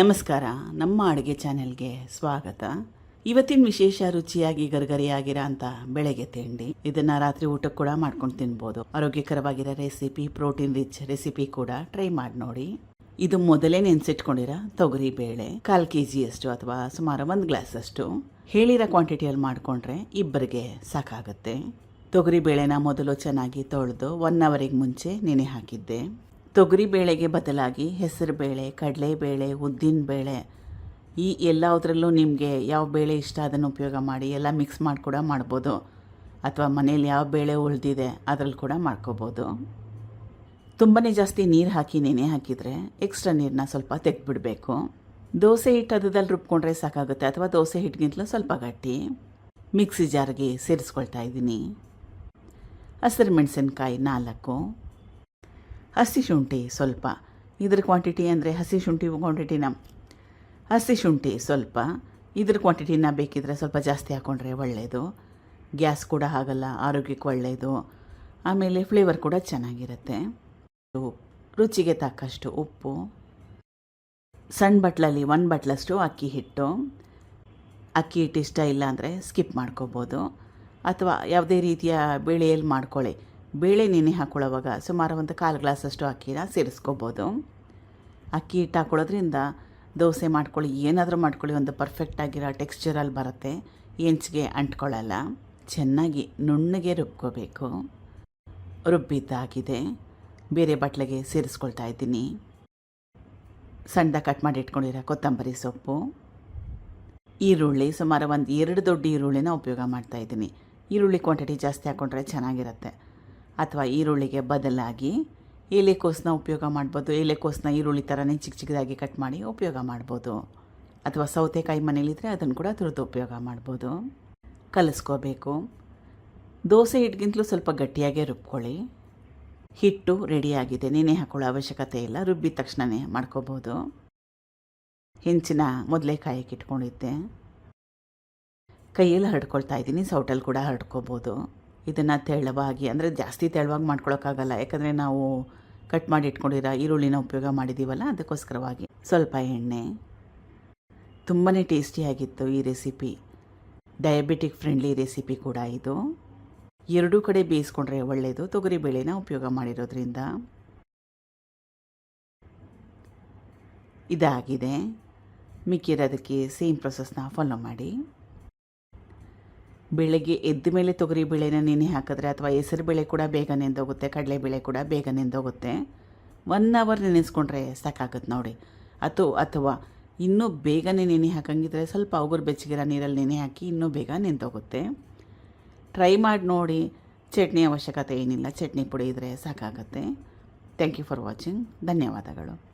ನಮಸ್ಕಾರ. ನಮ್ಮ ಅಡುಗೆ ಚಾನೆಲ್ಗೆ ಸ್ವಾಗತ. ಇವತ್ತಿನ ವಿಶೇಷ ರುಚಿಯಾಗಿ ಗರ್ಗರಿಯಾಗಿರೋ ಅಂತ ಬೆಳಗ್ಗೆ ತಿಂಡಿ. ಇದನ್ನ ರಾತ್ರಿ ಊಟಕ್ಕೆ ಕೂಡ ಮಾಡ್ಕೊಂಡು ತಿನ್ಬೋದು. ಆರೋಗ್ಯಕರವಾಗಿರೋ ರೆಸಿಪಿ ಪ್ರೋಟೀನ್ ರಿಚ್ ರೆಸಿಪಿ ಕೂಡ ಟ್ರೈ ಮಾಡಿ ನೋಡಿ. ಇದು ಮೊದಲೇ ನೆನೆಸಿಟ್ಕೊಂಡಿರೋ ತೊಗರಿ ಬೇಳೆ, ಕಾಲು ಕೆ ಜಿಯಷ್ಟು ಅಥವಾ ಸುಮಾರು ಒಂದು ಗ್ಲಾಸ್ ಅಷ್ಟು ಹೇಳಿರೋ ಕ್ವಾಂಟಿಟಿಯಲ್ಲಿ ಮಾಡಿಕೊಂಡ್ರೆ ಇಬ್ಬರಿಗೆ ಸಾಕಾಗುತ್ತೆ. ತೊಗರಿ ಬೇಳೆನ ಮೊದಲು ಚೆನ್ನಾಗಿ ತೊಳೆದು ಒನ್ ಅವರಿಗೆ ಮುಂಚೆ ನೆನೆ ಹಾಕಿದ್ದೆ. ತೊಗರಿ ಬೇಳೆಗೆ ಬದಲಾಗಿ ಹೆಸರು ಬೇಳೆ ಕಡಲೆಬೇಳೆ ಉದ್ದಿನ ಬೇಳೆ, ಈ ಎಲ್ಲದರಲ್ಲೂ ನಿಮಗೆ ಯಾವ ಬೇಳೆ ಇಷ್ಟ, ಅದನ್ನು ಉಪಯೋಗ ಮಾಡಿ, ಎಲ್ಲ ಮಿಕ್ಸ್ ಮಾಡಿ ಕೂಡ ಮಾಡ್ಬೋದು. ಅಥವಾ ಮನೇಲಿ ಯಾವ ಬೇಳೆ ಉಳಿದಿದೆ, ಅದರಲ್ಲಿ ಕೂಡ ಮಾಡ್ಕೋಬೋದು. ತುಂಬಾ ಜಾಸ್ತಿ ನೀರು ಹಾಕಿ, ನೆನೆ ಹಾಕಿದರೆ ಎಕ್ಸ್ಟ್ರಾ ನೀರನ್ನ ಸ್ವಲ್ಪ ತೆಗೆದ್ಬಿಡಬೇಕು. ದೋಸೆ ಹಿಟ್ಟು ಅದದಲ್ಲಿ ರುಬ್ಕೊಂಡ್ರೆ ಸಾಕಾಗುತ್ತೆ, ಅಥವಾ ದೋಸೆ ಹಿಟ್ಟಿಗಿಂತಲೂ ಸ್ವಲ್ಪ ಗಟ್ಟಿ. ಮಿಕ್ಸಿ ಜಾರ್ಗೆ ಸೇರಿಸ್ಕೊಳ್ತಾ ಇದ್ದೀನಿ. ಹಸಿರು ಮೆಣಸಿನ್ಕಾಯಿ ನಾಲ್ಕು ಹಸಿ ಶುಂಠಿ ಸ್ವಲ್ಪ. ಇದ್ರ ಕ್ವಾಂಟಿಟಿ ಅಂದರೆ ಹಸಿ ಶುಂಠಿ ಕ್ವಾಂಟಿಟಿನ ಹಸಿ ಶುಂಠಿ ಸ್ವಲ್ಪ. ಇದ್ರ ಕ್ವಾಂಟಿಟಿನ ಬೇಕಿದ್ರೆ ಸ್ವಲ್ಪ ಜಾಸ್ತಿ ಹಾಕ್ಕೊಂಡ್ರೆ ಒಳ್ಳೆಯದು ಗ್ಯಾಸ್ ಕೂಡ ಆಗಲ್ಲ, ಆರೋಗ್ಯಕ್ಕೆ ಒಳ್ಳೆಯದು ಆಮೇಲೆ ಫ್ಲೇವರ್ ಕೂಡ ಚೆನ್ನಾಗಿರುತ್ತೆ. ರುಚಿಗೆ ತಕ್ಕಷ್ಟು ಉಪ್ಪು. ಸಣ್ಣ ಬಟ್ಲಲ್ಲಿ ಒಂದು ಬಟ್ಲಷ್ಟು ಅಕ್ಕಿ ಹಿಟ್ಟು. ಅಕ್ಕಿ ಹಿಟ್ಟು ಇಷ್ಟ ಇಲ್ಲ ಅಂದರೆ ಸ್ಕಿಪ್ ಮಾಡ್ಕೋಬೋದು. ಅಥವಾ ಯಾವುದೇ ರೀತಿಯ ಬೇಳೆಯಲ್ಲಿ ಮಾಡ್ಕೊಳ್ಳಿ. ಬೇಳೆ ನೆನೆ ಹಾಕ್ಕೊಳ್ಳೋವಾಗ ಸುಮಾರು ಒಂದು ಕಾಲು ಗ್ಲಾಸಷ್ಟು ಅಕ್ಕಿನ ಸೇರಿಸ್ಕೋಬೋದು. ಅಕ್ಕಿ ಹಿಟ್ಟು ಹಾಕೊಳ್ಳೋದ್ರಿಂದ ದೋಸೆ ಮಾಡ್ಕೊಳ್ಳಿ, ಏನಾದರೂ ಮಾಡ್ಕೊಳ್ಳಿ, ಒಂದು ಪರ್ಫೆಕ್ಟಾಗಿರೋ ಟೆಕ್ಸ್ಚರಲ್ಲಿ ಬರುತ್ತೆ. ಹೆಂಚಿಗೆ ಅಂಟ್ಕೊಳ್ಳಲ್ಲ. ಚೆನ್ನಾಗಿ ನುಣ್ಣಗೆ ರುಬ್ಕೋಬೇಕು. ರುಬ್ಬಿದ್ದಾಗಿದೆ. ಬೇರೆ ಬಟ್ಲಿಗೆ ಸೇರಿಸ್ಕೊಳ್ತಾ ಇದ್ದೀನಿ. ಸಣ್ಣದಾಗಿ ಕಟ್ ಮಾಡಿ ಇಟ್ಕೊಂಡಿರೋ ಕೊತ್ತಂಬರಿ ಸೊಪ್ಪು. ಈರುಳ್ಳಿ, ಸುಮಾರು ಒಂದು ಎರಡು ದೊಡ್ಡ ಈರುಳ್ಳಿನ ಉಪಯೋಗ ಮಾಡ್ತಾ ಇದ್ದೀನಿ. ಈರುಳ್ಳಿ ಕ್ವಾಂಟಿಟಿ ಜಾಸ್ತಿ ಹಾಕ್ಕೊಂಡ್ರೆ ಚೆನ್ನಾಗಿರುತ್ತೆ. ಅಥವಾ ಈರುಳ್ಳಿಗೆ ಬದಲಾಗಿ ಎಲೆಕೋಸನ್ನ ಉಪಯೋಗ ಮಾಡ್ಬೋದು. ಎಲೆಕೋಸನ್ನ ಈರುಳ್ಳಿ ಥರನೇ ಚಿಕ್ಕ ಚಿಕ್ಕದಾಗಿ ಕಟ್ ಮಾಡಿ ಉಪಯೋಗ ಮಾಡ್ಬೋದು. ಅಥವಾ ಸೌತೆಕಾಯಿ ಮನೇಲಿದ್ದರೆ ಅದನ್ನು ಕೂಡ ತುರಿದು ಉಪಯೋಗ ಮಾಡ್ಬೋದು. ಕಲಿಸ್ಕೋಬೇಕು. ದೋಸೆ ಹಿಟ್ಟಿಗಿಂತಲೂ ಸ್ವಲ್ಪ ಗಟ್ಟಿಯಾಗೇ ರುಬ್ಕೊಳ್ಳಿ. ಹಿಟ್ಟು ರೆಡಿಯಾಗಿದೆ. ನೆನೆ ಹಾಕ್ಕೊಳ್ಳೋ ಅವಶ್ಯಕತೆ ಇಲ್ಲ. ರುಬ್ಬಿದ ತಕ್ಷಣವೇ ಮಾಡ್ಕೋಬೋದು. ಹೆಂಚಿನ ಮೊದಲೇ ಕಾಯಕ್ಕೆ ಇಟ್ಕೊಂಡಿದ್ದೆ. ಕೈಯಲ್ಲಿ ಹರಡ್ಕೊಳ್ತಾ ಇದ್ದೀನಿ. ಸೌಟಲ್ಲಿ ಕೂಡ ಹರಡ್ಕೋಬೋದು. ಇದನ್ನು ತೆಳುವಾಗಿ ಅಂದರೆ ಜಾಸ್ತಿ ತೆಳ್ಳವಾಗಿ ಮಾಡ್ಕೊಳೋಕ್ಕಾಗಲ್ಲ. ಯಾಕಂದರೆ ನಾವು ಕಟ್ ಮಾಡಿ ಇಟ್ಕೊಂಡಿರೋ ಈರುಳ್ಳಿನ ಉಪಯೋಗ ಮಾಡಿದ್ದೀವಲ್ಲ ಅದಕ್ಕೋಸ್ಕರವಾಗಿ ಸ್ವಲ್ಪ ಎಣ್ಣೆ. ತುಂಬಾ ಟೇಸ್ಟಿಯಾಗಿತ್ತು ಈ ರೆಸಿಪಿ. ಡಯಾಬಿಟಿಕ್ ಫ್ರೆಂಡ್ಲಿ ರೆಸಿಪಿ ಕೂಡ ಇದು. ಎರಡೂ ಕಡೆ ಬೇಯಿಸ್ಕೊಂಡ್ರೆ ಒಳ್ಳೆಯದು ತೊಗರಿ ಬೇಳೆನ ಉಪಯೋಗ ಮಾಡಿರೋದ್ರಿಂದ. ಇದಾಗಿದೆ. ಮಿಕ್ಕಿರೋದಕ್ಕೆ ಸೇಮ್ ಪ್ರೊಸೆಸ್ನ ಫಾಲೋ ಮಾಡಿ. ಬೆಳಗ್ಗೆ ಎದ್ದ ಮೇಲೆ ತೊಗರಿ ಬೇಳೆನ ನೆನೆ ಹಾಕಿದ್ರೆ ಅಥವಾ ಹೆಸರು ಬೇಳೆ ಕೂಡ ಬೇಗ ನೆಂದೋಗುತ್ತೆ ಕಡಲೆಬೇಳೆ ಕೂಡ ಬೇಗ ನೆಂದೋಗುತ್ತೆ. ಒನ್ ಅವರ್ ನೆನೆಸ್ಕೊಂಡ್ರೆ ಸಾಕಾಗುತ್ತೆ ನೋಡಿ. ಅಥವಾ ಅಥವಾ ಇನ್ನೂ ಬೇಗನೆ ನೆನೆ ಹಾಕಂಗಿದ್ರೆ ಸ್ವಲ್ಪ ಉಗುರು ಬೆಚ್ಚಗಿರೋ ನೀರಲ್ಲಿ ನೆನೆ ಹಾಕಿ ಇನ್ನೂ ಬೇಗ ನೆಂದೋಗುತ್ತೆ. ಟ್ರೈ ಮಾಡಿ ನೋಡಿ. ಚಟ್ನಿ ಅವಶ್ಯಕತೆ ಏನಿಲ್ಲ. ಚಟ್ನಿ ಪುಡಿ ಇದ್ದರೆ ಸಾಕಾಗುತ್ತೆ. ಥ್ಯಾಂಕ್ ಯು ಫಾರ್ ವಾಚಿಂಗ್ ಧನ್ಯವಾದಗಳು.